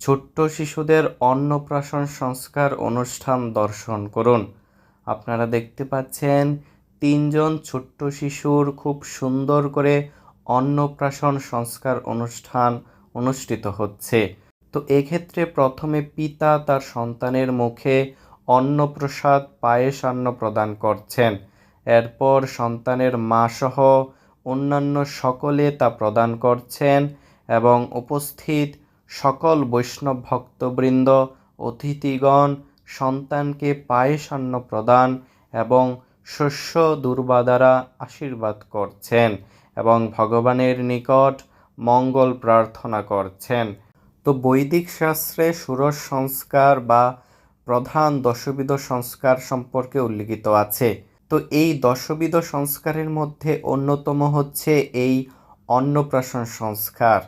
ছোট্ট শিশুদের অন্নপ্রাশন সংস্কার অনুষ্ঠান দর্শন করুন। আপনারা দেখতে পাচ্ছেন তিনজন ছোট্ট শিশুর খুব সুন্দর করে অন্নপ্রাশন সংস্কার অনুষ্ঠান অনুষ্ঠিত হচ্ছে। তো এক্ষেত্রে প্রথমে পিতা তার সন্তানের মুখে অন্নপ্রসাদ, পায়েস অন্ন প্রদান করছেন। এরপর সন্তানের মা সহ অন্যান্য সকলে তা প্রদান করছেন এবং উপস্থিত সকল বৈষ্ণব ভক্তবৃন্দ, অতিথিগণ, সন্তানকে পায়েস অন্ন প্রদান এবং শস্য দুর্বা দ্বারা আশীর্বাদ করছেন এবং ভগবানের নিকট মঙ্গল প্রার্থনা করছেন। তো বৈদিক শাস্ত্রে ষোড়শ সংস্কার বা প্রধান দশবিধ সংস্কার সম্পর্কে উল্লিখিত আছে। তো এই দশবিধ সংস্কারের মধ্যে অন্যতম হচ্ছে এই অন্নপ্রাশন সংস্কার।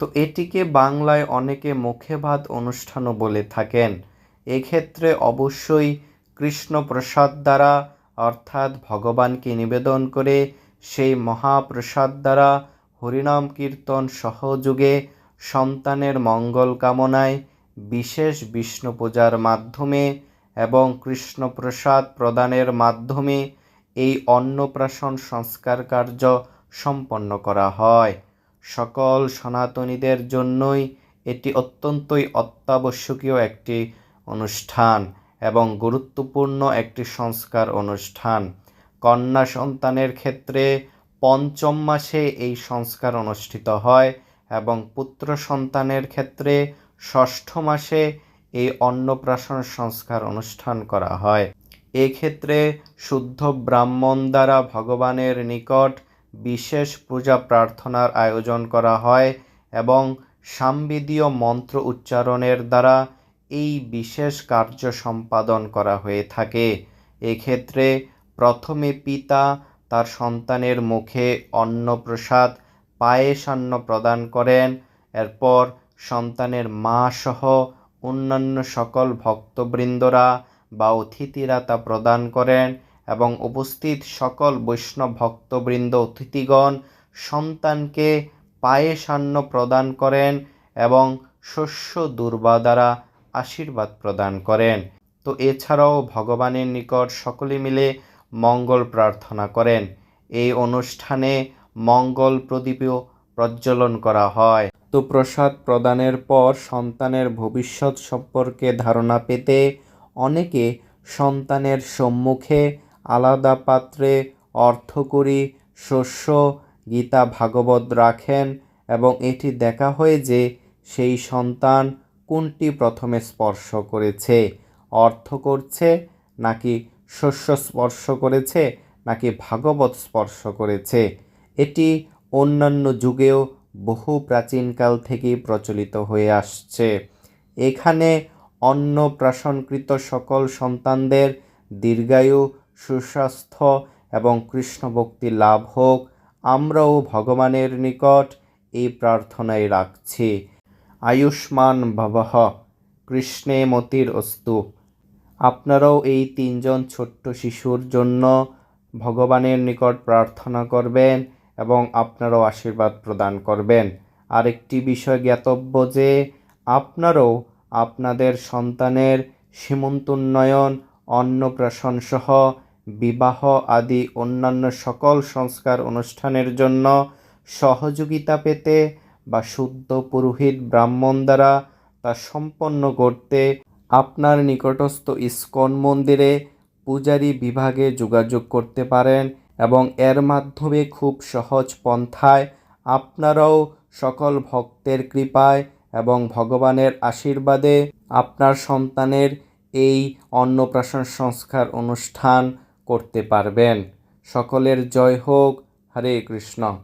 তো এটিকে বাংলায় অনেকে মুখে ভাত অনুষ্ঠানও বলে থাকেন। এক্ষেত্রে অবশ্যই কৃষ্ণ প্রসাদ দ্বারা, অর্থাৎ ভগবানকে নিবেদন করে সেই মহাপ্রসাদ দ্বারা হরিনাম কীর্তন সহযোগে সন্তানের মঙ্গল কামনায় বিশেষ বিষ্ণু পূজার মাধ্যমে এবং কৃষ্ণপ্রসাদ প্রদানের মাধ্যমে এই অন্নপ্রাশন সংস্কার কার্য সম্পন্ন করা হয়। সকল সনাতনীদের জন্যই এটি অত্যন্তই অত্যাবশ্যকীয় একটি অনুষ্ঠান এবং গুরুত্বপূর্ণ একটি সংস্কার অনুষ্ঠান। কন্যা সন্তানের ক্ষেত্রে পঞ্চম মাসে এই সংস্কার অনুষ্ঠিত হয় এবং পুত্র সন্তানের ক্ষেত্রে ষষ্ঠ মাসে এই অন্নপ্রাশন সংস্কার অনুষ্ঠান করা হয়। এক্ষেত্রে শুদ্ধ ব্রাহ্মণ দ্বারা ভগবানের নিকট বিশেষ পূজা প্রার্থনার আয়োজন করা হয় এবং সামবেদীয় মন্ত্র উচ্চারণের দ্বারা এই বিশেষ কার্য সম্পাদন করা হয়ে থাকে। এক্ষেত্রে প্রথমে পিতা তার সন্তানের মুখে অন্নপ্রসাদ পায়েসান্ন প্রদান করেন। এরপর সন্তানের মা সহ অন্যান্য সকল ভক্তবৃন্দরা বা অতিথিরা তা প্রদান করেন। এবং উপস্থিত সকল বৈষ্ণব ভক্তবৃন্দ, অতিথিগণ সন্তানকে পায়েসান্ন প্রদান করেন এবং শস্য দুর্বা দ্বারা আশীর্বাদ প্রদান করেন। তো এছাড়াও ভগবানের নিকট সকলে মিলে মঙ্গল প্রার্থনা করেন। এই অনুষ্ঠানে মঙ্গল প্রদীপও প্রজ্বলন করা হয়। তো প্রসাদ প্রদানের পর সন্তানের ভবিষ্যৎ সম্পর্কে ধারণা পেতে অনেকে সন্তানের সম্মুখে আলাদা পাত্রে অর্থকরী শস্য, গীতা ভাগবত রাখেন এবং এটি দেখা হয় যে সেই সন্তান কোনটি প্রথমে স্পর্শ করেছে? অর্থ করছে নাকি শস্য স্পর্শ করেছে নাকি ভাগবত স্পর্শ করেছে? এটি অন্যান্য যুগেও বহু প্রাচীনকাল থেকেই প্রচলিত হয়ে আসছে। এখানে অন্ন প্রাশনকৃত সকল সন্তানদের দীর্ঘায়ু সুস্বাস্থ্য এবং কৃষ্ণভক্তি লাভ হোক, আমরাও ভগবানের নিকট এই প্রার্থনায় রাখছি। আয়ুষ্মান ভবহ কৃষ্ণে মতির অস্তু। আপনারাও এই তিনজন ছোট্ট শিশুর জন্য ভগবানের নিকট প্রার্থনা করবেন এবং আপনারাও আশীর্বাদ প্রদান করবেন। আরেকটি বিষয় জ্ঞাতব্য যে, আপনারাও আপনাদের সন্তানের সীমন্তোন্নয়ন অন্নপ্রাশন সহ বিবাহ আদি অন্যান্য সকল সংস্কার অনুষ্ঠানের জন্য সহযোগিতা পেতে বা শুদ্ধ পুরোহিত ব্রাহ্মণ দ্বারা তা সম্পন্ন করতে আপনার নিকটস্থ ইস্কন মন্দিরে পূজারী বিভাগে যোগাযোগ করতে পারেন এবং এর মাধ্যমে খুব সহজ পন্থায় আপনারাও সকল ভক্তের কৃপায় এবং ভগবানের আশীর্বাদে আপনার সন্তানের এই অন্নপ্রাশন সংস্কার অনুষ্ঠান করতে পারবেন। সকলের জয় হোক। হরে কৃষ্ণ।